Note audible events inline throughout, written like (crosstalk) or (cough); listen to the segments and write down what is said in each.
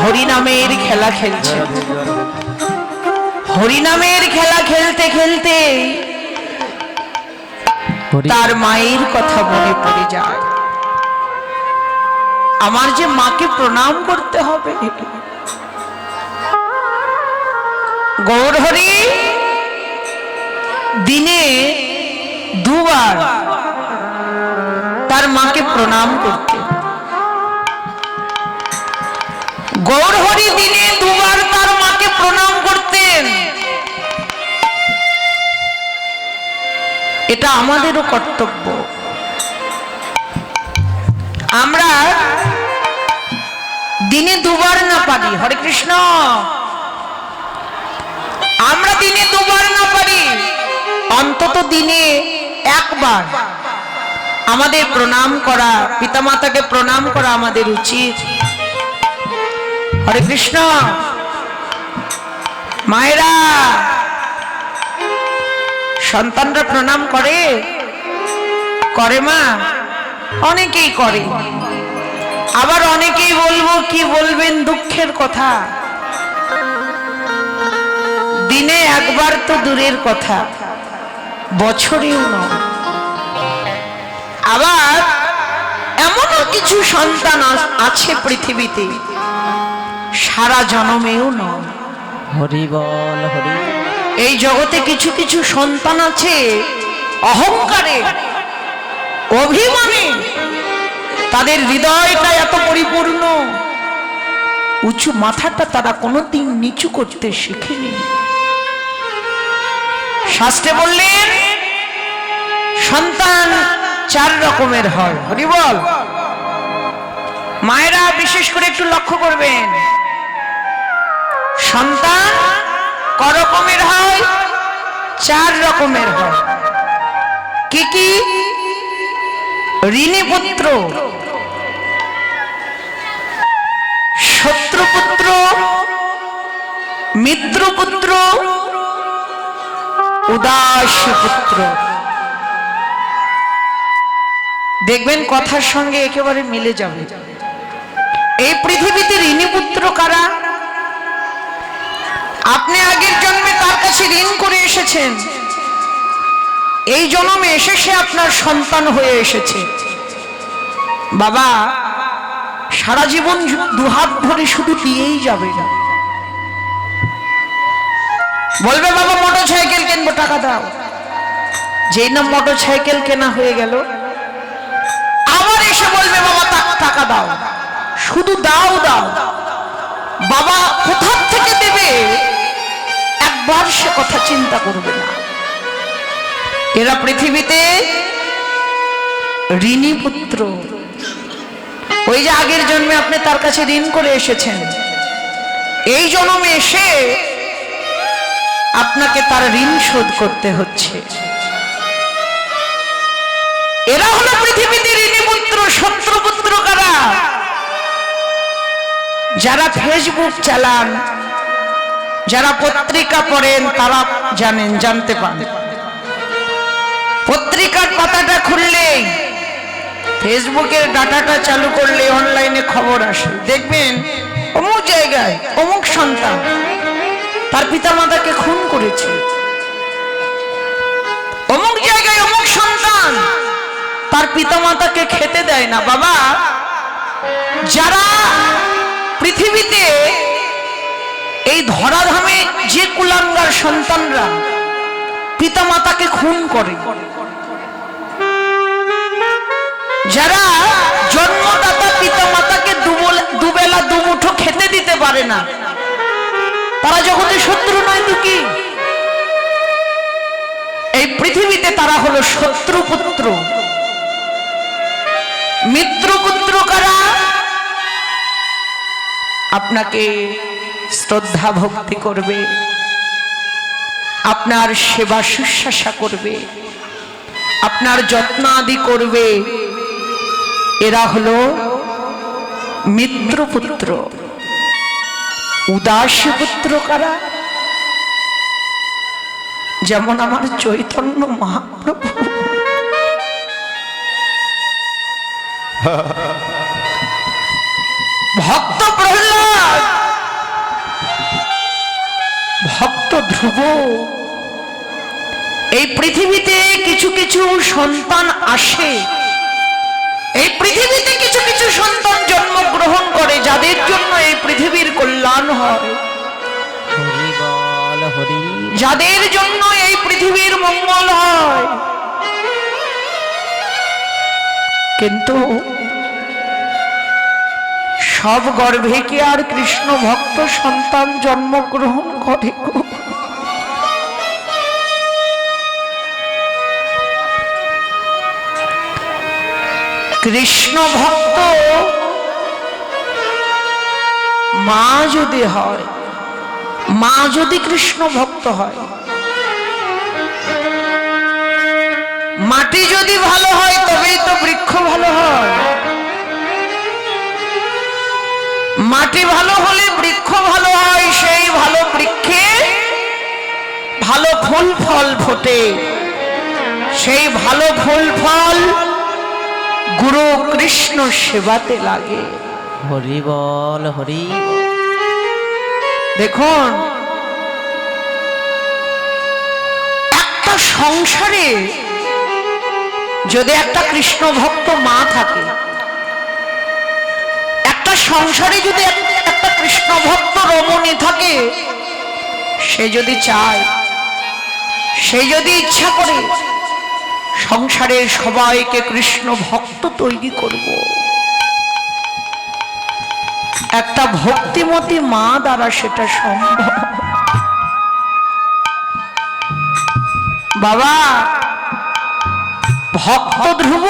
হরিনামের খেলা খেলছেন হরিনামের খেলা খেলতে খেলতে তার মায়ের কথা মনে পড়ে যায়। আমার যে মাকে প্রণাম করতে হবে। গৌরহরি দিনে দুবার তার মাকে প্রণাম করতে গৌরহরি দিনে দুবার তার মাকে প্রণাম করতেন। এটা আমাদেরও কর্তব্য। আমরা দিনে দুবার না পারি। হরে কৃষ্ণ। আমরা দিনে দুবার না পারি। অন্তত দিনে একবার। আমাদের প্রণাম করা, পিতামাতাকে প্রণাম করা আমাদের উচিত। হরে কৃষ্ণ। মায়েরা, সন্তানরা প্রণাম করে। করে মা? অনেকেই করে। আবার অনেকেই বলব, কি বলবেন দুঃখের কথা? দিনে একবার তো দূরের কথা, বছরেও নয়। আবার এমনও কিছু সন্তান আছে পৃথিবীতে সারা জনমেও নয়। হরি বল হরি এই জগতে কিছু কিছু সন্তান আছে অহংকারে অভিমানে। তাদের হৃদয়টা এত পরিপূর্ণ। উঁচু মাথাটা তারা কোনোদিন নিচু করতে শিখেনি। শাস্ত্রে বললেন সন্তান চার রকমের হয়। হরিবল মায়েরা বিশেষ করে একটু লক্ষ্য করবেন। ক রকমের হয়, চার রকমের হয়। কি কি? ঋণী পুত্র শত্রুপুত্র, মিত্রপুত্র উদাসী পুত্র দেখবেন কথার সঙ্গে একেবারে মিলে যাবে। এই পৃথিবীতে ঋণী পুত্র কারা? আপনি আগের জন্মে তার কাছে ঋণ করে এসেছেন। এই জন্মে এসে সে আপনার সন্তান হয়ে এসেছে। বাবা, সারা জীবন দুহাত ভরে শুধু দিয়েই যাবে। না বলবে, বাবা, মোটর সাইকেল কিনবো, টাকা দাও। যেই না মোটর সাইকেল কেনা হয়ে গেল, আবার এসে বলবে, বাবা টাকা দাও। শুধু দাও দাও। বাবা কোথার থেকে দেবে? একবার সে কথা চিন্তা করবে না। এরা পৃথিবীতে ঋণী পুত্র। ওই যে আগের জন্মে আপনি তার কাছে ঋণ করে এসেছেন। এই জন্মে এসে আপনাকে তার ঋণ শোধ করতে হচ্ছে। এরা হলো পৃথিবীতে ঋণী পুত্র, শত্রু পুত্র কারা যারা ফেসবুক চালান যারা পত্রিকা পড়েন, তারা জানেন, জানতে পারেন পত্রিকার পাতাটা খুললেই ফেসবুকের ডাটাটা চালু করলে অনলাইনে খবর আসে। দেখবেন, অমুক জায়গায় অমুক সন্তান তার পিতামাতাকে খুন করেছে। অমুক জায়গায় অমুক সন্তান তার পিতা মাতাকে খেতে দেয় না। বাবা, যারা পৃথিবীতে এই ধরাধামে যে কুলাঙ্গার সন্তানরা পিতামাতাকে খুন করে, যারা জন্মদাতা পিতামাতাকে দুবল- দুবেলা দুমুঠো খেতে দিতে পারে না, তারা জগতের শত্রু নয় তো কি? এই পৃথিবীতে তারা হলো শত্রু পুত্র। মিত্র পুত্র কারা আপনাকে শ্রদ্ধা ভক্তি করবে। আপনার সেবা শুশ্রূষা করবে। আপনার যত্ন আদি করবে। এরা হলো মিত্রপুত্র উদাসী পুত্র কারা? যেমন আমার চৈতন্য মহাপ্রভু। (laughs) ভক্ত প্রহ্লাদ! ভক্ত ধ্রুব এই পৃথিবীতে কিছু কিছু সন্তান আসে। এই পৃথিবীতে কিছু কিছু সন্তান জন্মগ্রহণ করে যাদের জন্য এই পৃথিবীর কল্যাণ হয়। যাদের জন্য এই পৃথিবীর মঙ্গল হয়। কিন্তু সব গর্ভে কি আর কৃষ্ণ ভক্ত সন্তান জন্মগ্রহণ করে? কৃষ্ণ ভক্ত, মা যদি হয়, মা যদি কৃষ্ণ ভক্ত হয়, মাটি যদি ভালো হয়, তবেই তো বৃক্ষ ভালো হয়। মাটি ভালো হলে বৃক্ষ ভালো হয় সেই ভালো বৃক্ষে ভালো ফুল ফল ফোটে। সেই ভালো ফুল ফল গুরু কৃষ্ণ সেবাতে লাগে। হরি বল হরি দেখুন একটা সংসারে যদি একটা কৃষ্ণ ভক্ত মা থাকে সংসারে যদি একটা কৃষ্ণ ভক্ত রমণী থাকে, সে যদি চায়, সে যদি ইচ্ছা করে, সংসারের সবাইকে কৃষ্ণ ভক্ত তৈরি করব। একটা ভক্তিমতী মা দ্বারা সেটা সম্ভব। বাবা, ভক্ত ধ্রুব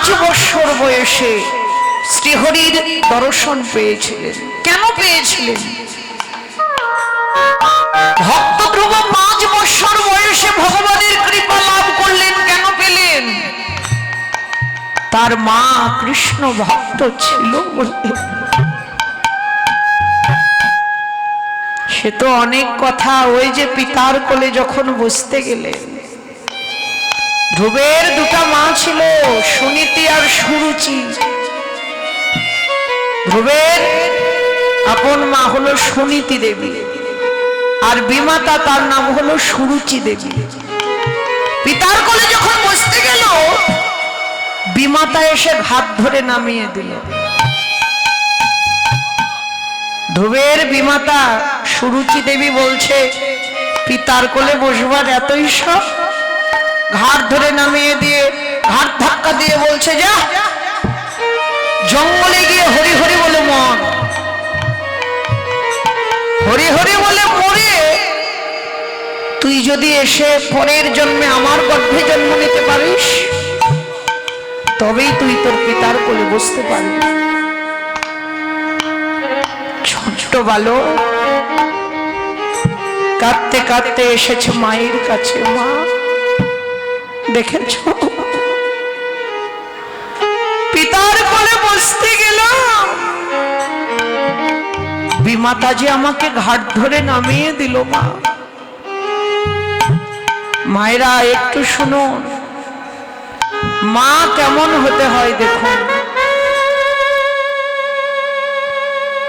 পাঁচ বছর বয়সে শ্রীহরির দর্শন পেয়েছিলেন। কেন পেয়েছিলেন? পাঁচ বছর বয়সে ভগবানের কৃপা লাভ করলেন, কেন পেলেন? তার মা কৃষ্ণ ভক্ত ছিল সে তো অনেক কথা ওই যে পিতার কোলে যখন বসতে গেলেন ধ্রুবের দুটা মা ছিল, সুনীতি আর সুরুচি। ধ্রুবের আপন মা হলো সুনীতি দেবী, আর বিমাতা তার নাম হলো সুরুচি দেবী। পিতার কোলে যখন বসতে গেল, বিমাতা এসে ঘাত ধরে নামিয়ে দিল। ধ্রুবের বিমাতা সুরুচি দেবী বলছে, পিতার কোলে বসবার এতই সব ঘাট ধরে নামিয়ে দিয়ে ঘাট ধাক্কা দিয়ে বলছে, যা, জঙ্গলে গিয়ে হরি হরি বলে মন হরি হরি বলে মরে। তুই যদি এসে পরের জন্মে আমার গর্ভে জন্ম নিতে পারিস, তবেই তুই তোর পিতার কোলে বসতে পারবি। ছোট্ট বালো কাঁদতে কাঁদতে এসেছে মায়ের কাছে, মা। দেখেছ? পিতার কোলে বসতে গেলাম। বিমাতাজি আমাকে ঘাট ধরে নামিয়ে দিল, মা। মায়েরা, একটু শুনুন। মা, কেমন হতে হয় দেখুন।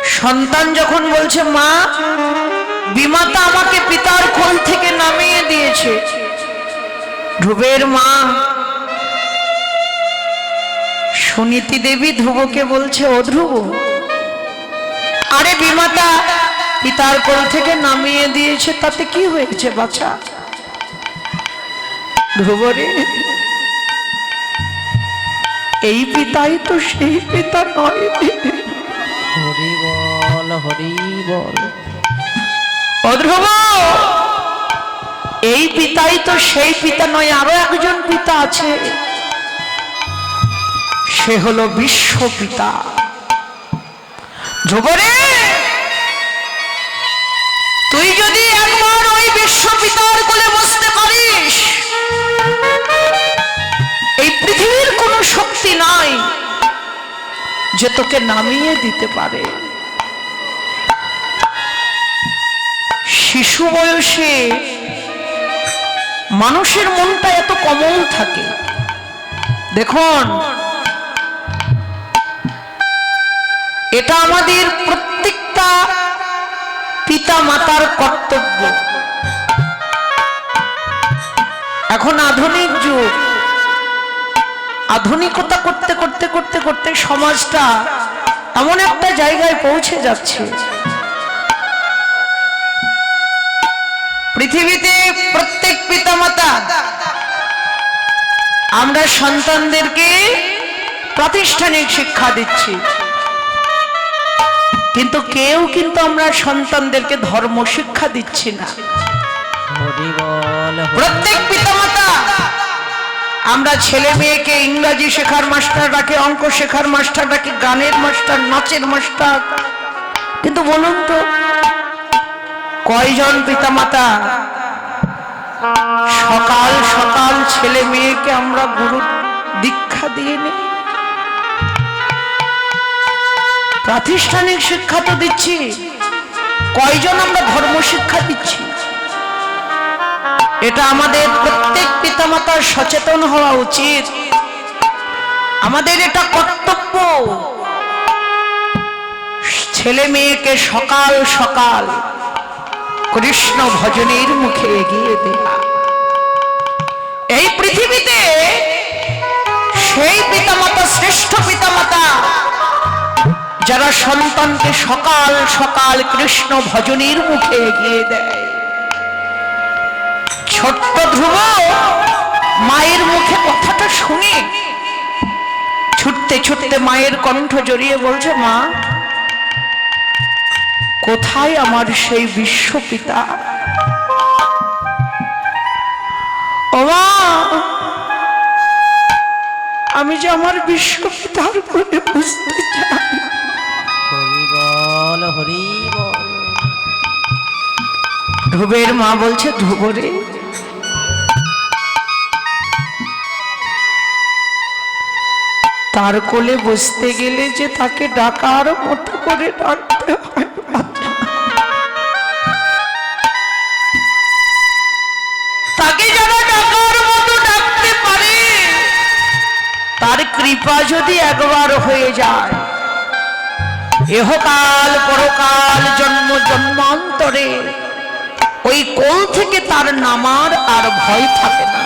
সন্তান যখন বলছে, মা, বিমাতা আমাকে পিতার কোল থেকে নামিয়ে দিয়েছে। ধ্রুবের মা। সুনীতি দেবী ধ্রুবকে বলছে ও ধ্রুব আরে বিমাতা পিতার কোল থেকে নামিয়ে দিয়েছে তাতে কি হয়েছে বাছা? ধ্রুব রে এই পিতাই তো সেই পিতা নয় হরি বল হরি বল। অধ্রুব এই পিতাই তো সেই পিতা নয়, আরও একজন পিতা আছে। সে হলো বিশ্ব পিতা। ধ্রুবরে তুই যদি একবার ওই বিশ্ব পিতার কোলে বসতে পারিস, এই পৃথিবীর কোনো শক্তি নাই যে তোকে নামিয়ে দিতে পারে। শিশু বয়সে মানুষের মনটা এত কমল থাকে। দেখুন, এটা আমাদের প্রত্যেকটা পিতা মাতার কর্তব্য। এখন আধুনিক যুগ। আধুনিকতা করতে করতে করতে করতে সমাজটা এমন একটা জায়গায় পৌঁছে যাচ্ছে। পৃথিবীতে প্রত্যেক পিতামাতা। আমরা সন্তানদেরকে প্রাতিষ্ঠানিক শিক্ষা দিচ্ছি। কিন্তু কেউ কিন্তু আমরা সন্তানদেরকে ধর্ম শিক্ষা দিচ্ছি না। প্রত্যেক পিতামাতা আমরা ছেলে মেয়েকে ইংরাজি শেখার মাস্টার রাখে অঙ্ক শেখার মাস্টার রাখে গানের মাস্টার নাচের মাস্টার। কিন্তু বলুন তো কয়জন পিতামাতা সকাল সকাল ছেলে মেয়েকে আমরা গুরু দীক্ষা দিয়ে নিই। প্রাতিষ্ঠানিক শিক্ষা তো দিচ্ছি। কয়জন আমরা ধর্ম শিক্ষা দিচ্ছি? এটা আমাদের প্রত্যেক পিতামাতার সচেতন হওয়া উচিত। আমাদের এটা কর্তব্য। ছেলে মেয়েকে সকাল সকাল কৃষ্ণ ভজনের মুখে এগিয়ে দেয়া এই পৃথিবীতে সেই পিতামাতা, শ্রেষ্ঠ পিতামাতা, যারা সন্তানকে সকাল সকাল কৃষ্ণ ভজনের মুখে এগিয়ে দেয়। ছোট্ট ধ্রুব মায়ের মুখে কথাটা শুনে ছুটতে ছুটতে মায়ের কণ্ঠ জড়িয়ে বলছে, মা কোথায় আমার সেই বিশ্বপিতা? আমি যে আমার বিশ্বপিতার করে বুঝতে চাই ধ্রুবের মা বলছে ধ্রুব রে। তার কোলে বসতে গেলে যে তাকে ডাকার মতো করে ডাকতে হয়। কৃপা যদি একবার হয়ে যায় এহকাল পরকাল জন্ম জন্মান্তরে ওই কোল থেকে তার নামার আর ভয় থাকে না।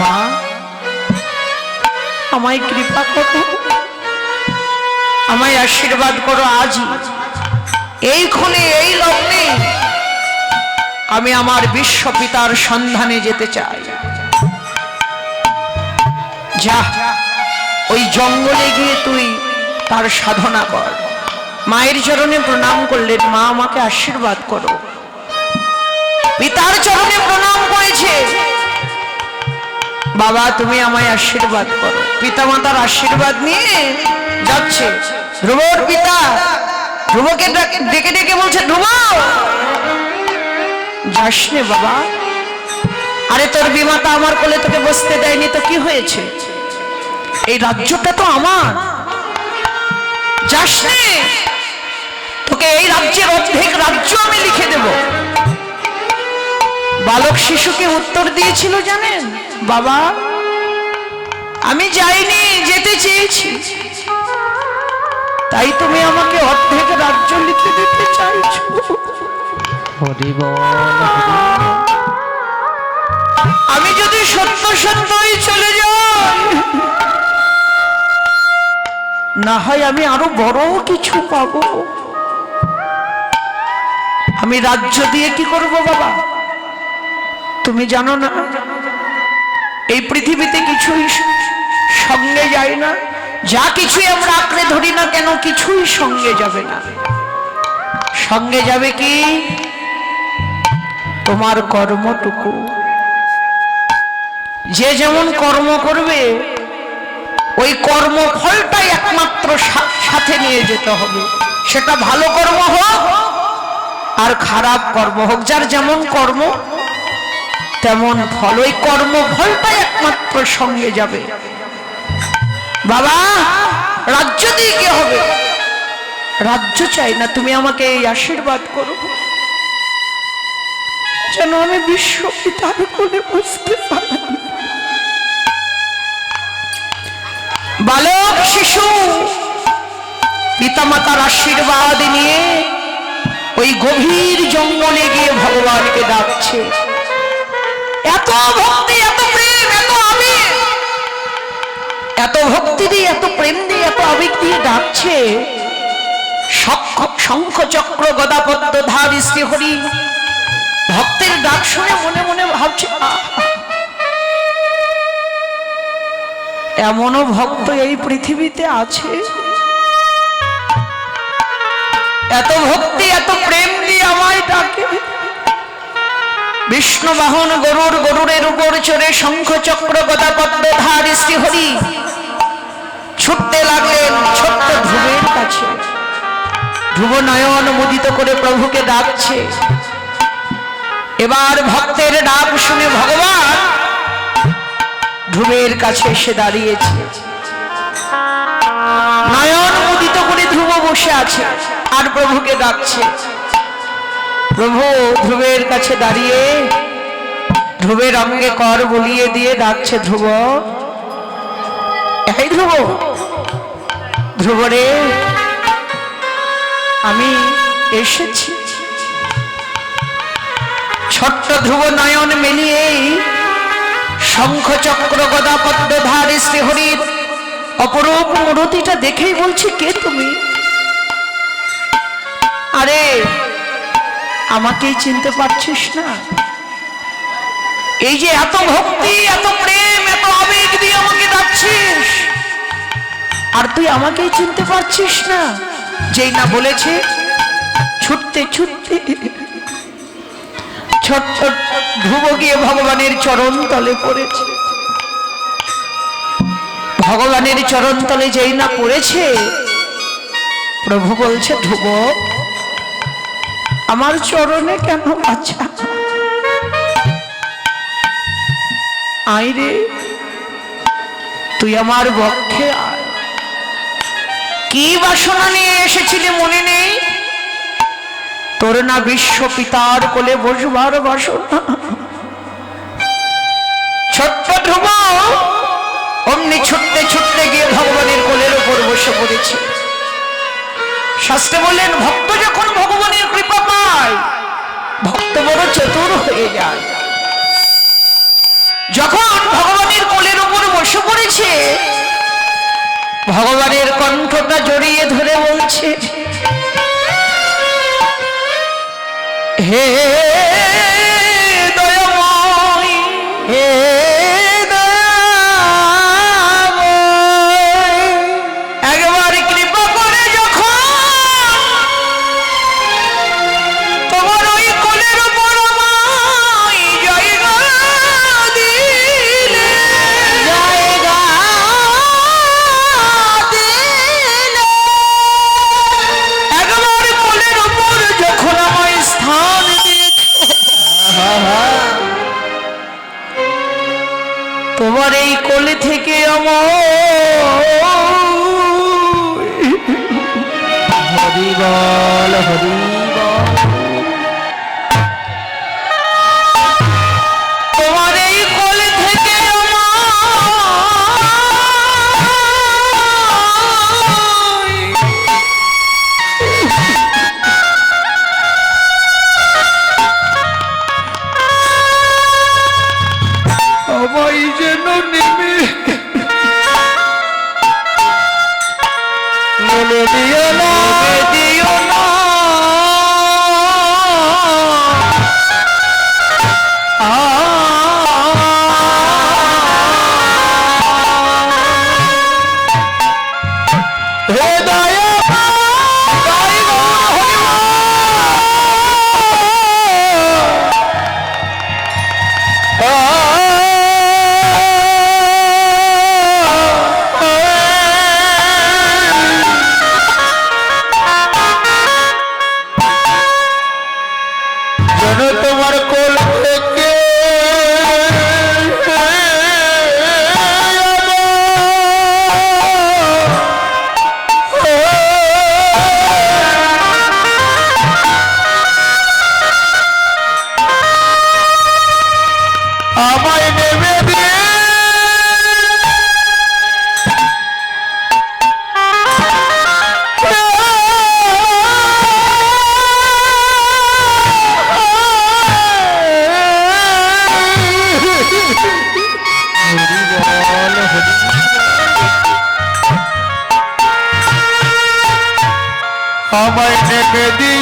মা, আমায় কৃপা করো, আমায় আশীর্বাদ করো আজই। এই ক্ষণে এই লগ্নে আমি আমার বিশ্ব পিতার সন্ধানে যেতে চাই। যা ওই জঙ্গলে গিয়ে তুই তার সাধনা কর। মায়ের চরণে প্রণাম করলেন মা আমাকে আশীর্বাদ করো। পিতার চরণে প্রণাম করেছে। বাবা, তুমি আমায় আশীর্বাদ করো। পিতা মাতার আশীর্বাদ নিয়ে যাচ্ছে। ধ্রুবর পিতা, ধ্রুবকে ডাক- ডেকে বলছে, ধ্রুব, যাস বাবা। আরে তোর বিমাতা আমার কোলে তোকে বসতে দেয়নি, তো কি হয়েছে? এই রাজ্যটা তো আমার। যাস তোকে এই রাজ্যের অর্ধেক রাজ্য আমি লিখে দেব। বালক শিশুকে উত্তর দিয়েছিল জানেন? বাবা আমি যাইনি যেতে চেয়েছি। তাই তুমি আমাকে অর্ধেক রাজ্য লিখে দিতে চাইছো। আমি যদি সত্য সত্যই চলে যাই না হয় আমি আরও বড় কিছু পাবো। আমি রাজ্য দিয়ে কি করব বাবা? তুমি জানো না, এই পৃথিবীতে কিছুই সঙ্গে যায় না। যা কিছুই আমরা আঁকড়ে ধরি না কেন, কিছুই সঙ্গে যাবে না। সঙ্গে যাবে কি? তোমার কর্মটুকু। যে যেমন কর্ম করবে ওই কর্মফলটাই একমাত্র সাথে নিয়ে যেতে হবে। সেটা ভালো কর্ম হোক, আর খারাপ কর্ম হোক, যার যেমন কর্ম, তেমন ফল। ওই কর্মফলটাই একমাত্র সঙ্গে যাবে। বাবা, রাজ্য দিয়ে কি হবে? রাজ্য চাই না, তুমি আমাকে এই আশীর্বাদ করো। যেন আমি বিশ্ব পিতার কোলে বুঝতে পারি। বালক শিশু। পিতামাতার আশীর্বাদ নিয়ে ওই গভীর জঙ্গলে গিয়ে ভগবানকে ডাকছে। এত ভক্তি এত প্রেম এত আবেগ। এত ভক্তি দিয়ে এত প্রেম দিয়ে এত আবেগ দিয়ে ডাকছে। শঙ্খ- চক্র গদাপদ্ম ধারী শ্রীহরি। ভক্তের ডাক শুনে মনে মনে ভাবছে "আহ, এমনও ভক্ত এই পৃথিবীতে আছে। এত ভক্তি, এত প্রেম দিয়ে আমায় ডাকে। বিষ্ণু বাহন গরুর গরুরের উপর চড়ে শঙ্খ চক্র গদাপদ্ম ধারী শ্রীহরি। ছুটতে লাগলেন ছোট্ট ধ্রুবের কাছে। ধ্রুব নয়ন মুদিত করে প্রভুকে ডাকছে। এবার ভক্তের ডাক শুনে ভগবান ধ্রুবের কাছে এসে দাঁড়িয়েছে। নয়ন মুদিত করে ধ্রুব বসে আছে আর প্রভুকে ডাকছে। প্রভু, ধ্রুবের কাছে দাঁড়িয়ে ধ্রুবের অঙ্গে কর বলিয়ে দিয়ে ডাকছে ধ্রুব। এই ধ্রুব ধ্রুব রে, আমি এসেছি। ছোট্ট ধ্রুব নয়ন মেলিয়েই শঙ্খ চক্র গদা পদ্মধারী শ্রীহরির অপরূপ মূরতিটা দেখেই বলছি, কে তুমি? আরে, আমাকেই চিনতে পারছিস না? এই যে এত ভক্তি, এত প্রেম, এত আবেগ দিয়ে আমাকে ডাকছিস, আর তুই আমাকেই চিনতে পারছিস না? যেই না বলেছে, ছুটতে ছুটতে। ছোট্ট ধ্রুব গিয়ে ভগবানের চরণ তলে পড়েছে। ভগবানের চরণ তলে যেই না পড়েছে, প্রভু বলছে, ধ্রুব, আমার চরণে কেন বাচ্চা আই রে, তুই আমার বক্ষে আয়। কি বাসনা নিয়ে এসেছিলি মনে নেই? তোর না বিশ্ব পিতার কোলে বসবার বাসনা। ছোট্ট ধ্রুব অমনি ছুটতে ছুটতে গিয়ে ভগবানের কোলের উপর বসে পড়েছে। শাস্ত্রে বললেন, ভক্ত যখন ভগবানের কৃপা পায়, ভক্ত বড় চতুর হয়ে যায়। যখন ভগবানের কোলের উপর বসে পড়েছে, ভগবানের কণ্ঠটা জড়িয়ে ধরে বলছে হে আমার হরি বল হরি আমায় ঢেকে দিয়ে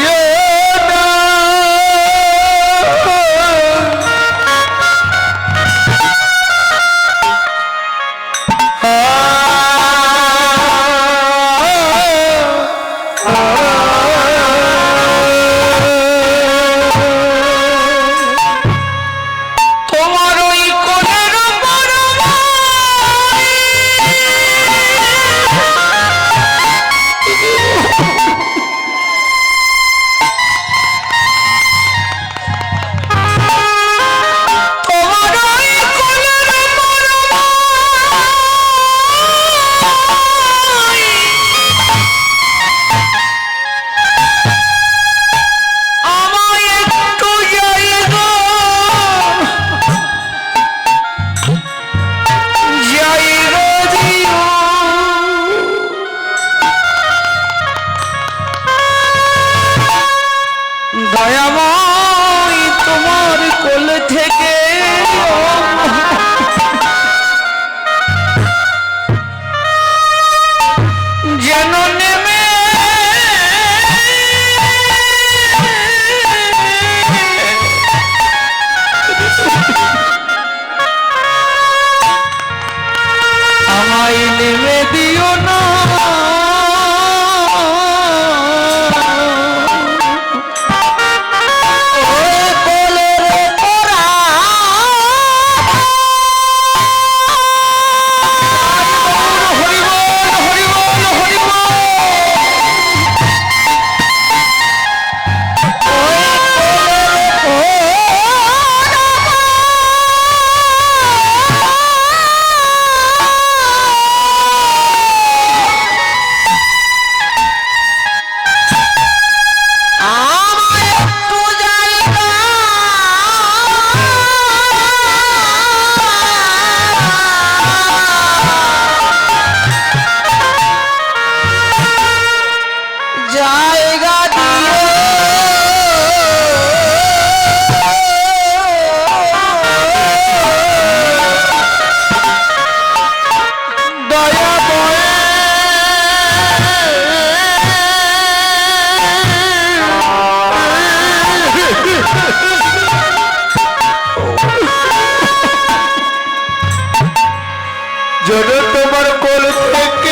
যেন তোমার কোল থেকে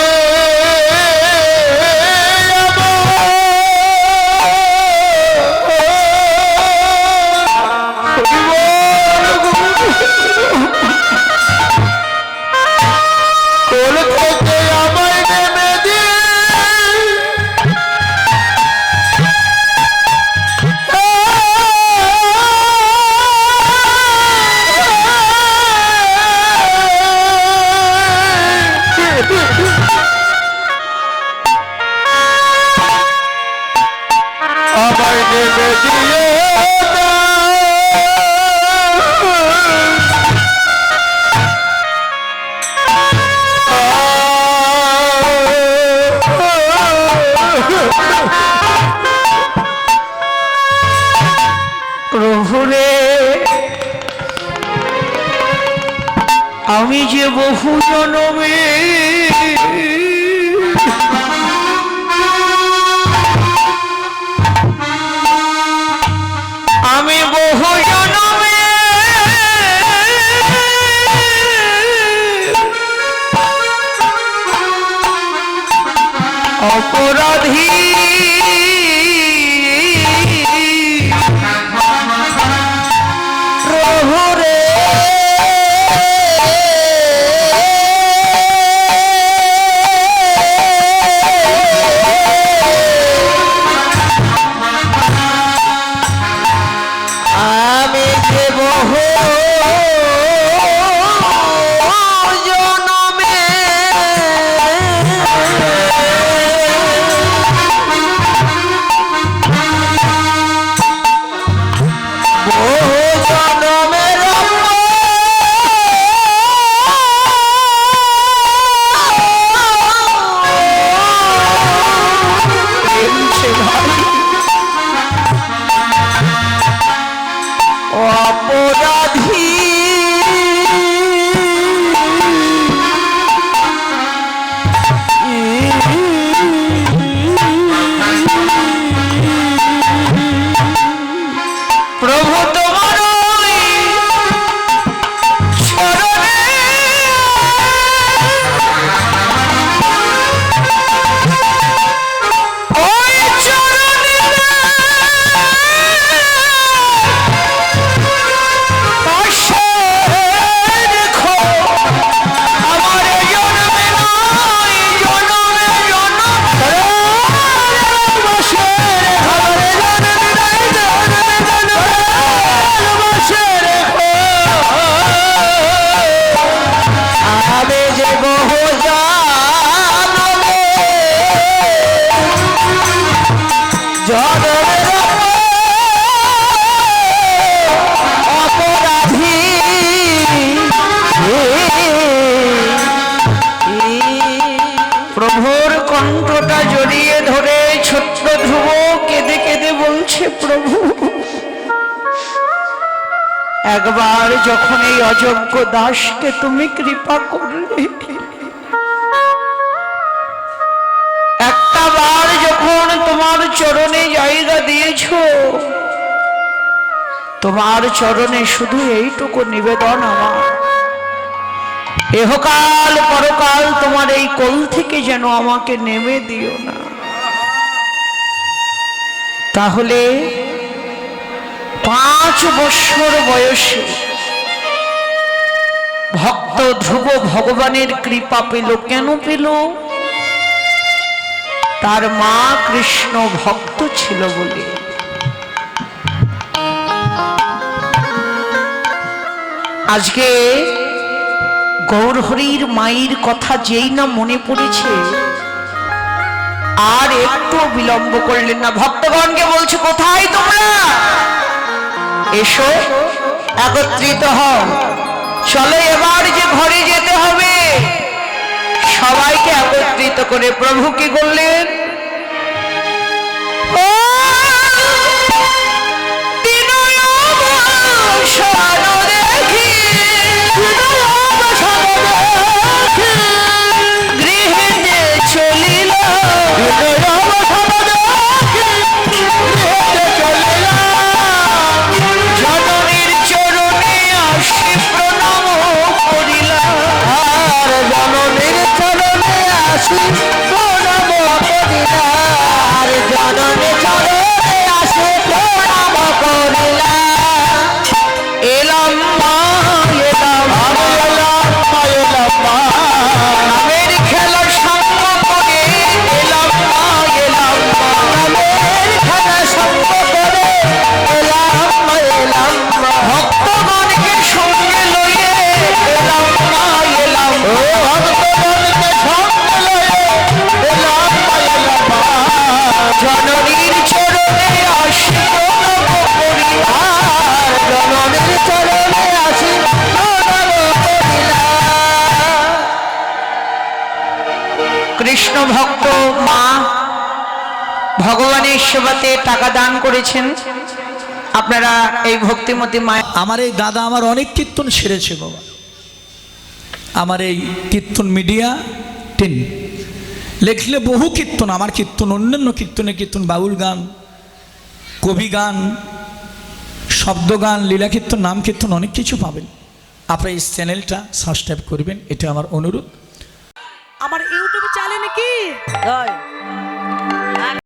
ঘুরে আমি যে বহু জনমে আমি বহু জনমে অপরাধী দাসকে তুমি কৃপা করলে। একটা বার যখন তোমার চরণে জায়গা দিয়েছ, তোমার চরণে শুধু এইটুকু নিবেদন আমার। এহকাল পরকাল তোমার এই কোল থেকে যেন আমাকে নেমে দিও না। তাহলে পাঁচ বৎসর বয়সে ভক্ত ধ্রুব ভগবানের কৃপা পেল, কেন পেল? তার মা কৃষ্ণ ভক্ত ছিল বলে। আজকে গৌরহরির মায়ের কথা যেই না মনে পড়েছে, আর একটু বিলম্ব করলেন না। ভক্তগণকে বলছে, কোথায় তোমরা? এসো, একত্রিত হও। চলো এবার যে ঘরে যেতে হবে। সবাইকে একত্রিত করে প্রভু কি করলেন? আসি সেবাতে টাকা দান করেছেন। আপনারা এই ভক্তিমতী মায়ের আমার এই দাদা আমার অনেক কীর্তন সেরেছে বাবা। আমার এই কীর্তন মিডিয়া টেন লেখলে বহু কীর্তন আমার কীর্তন অন্যান্য কীর্তনে কীর্তন বাউল গান কবি গান শব্দ গান লীলা কীর্তন নাম কীর্তন অনেক কিছু পাবেন। আপনার এই চ্যানেলটা সাবস্ক্রাইব করবেন এটা আমার অনুরোধ। আমার ইউটিউব চ্যানেলে কি?